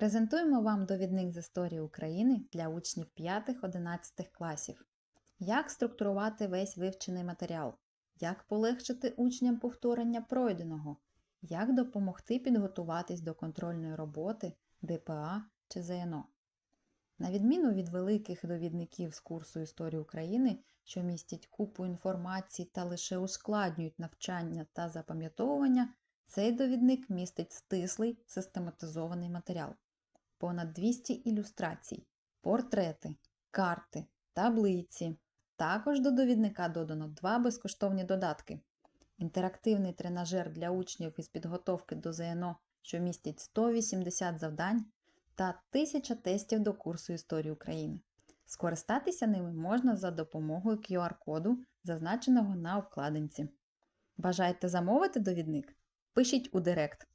Презентуємо вам довідник з історії України для учнів 5-11 класів. Як структурувати весь вивчений матеріал? Як полегшити учням повторення пройденого? Як допомогти підготуватись до контрольної роботи ДПА чи ЗНО? На відміну від великих довідників з курсу історії України, що містять купу інформації та лише ускладнюють навчання та запам'ятовування, цей довідник містить стислий систематизований матеріал. Понад 200 ілюстрацій, портрети, карти, таблиці. Також до довідника додано два безкоштовні додатки: інтерактивний тренажер для учнів із підготовки до ЗНО, що містить 180 завдань, та 1000 тестів до курсу історії України. Скористатися ними можна за допомогою QR-коду, зазначеного на обкладинці. Бажаєте замовити довідник? Пишіть у Директ.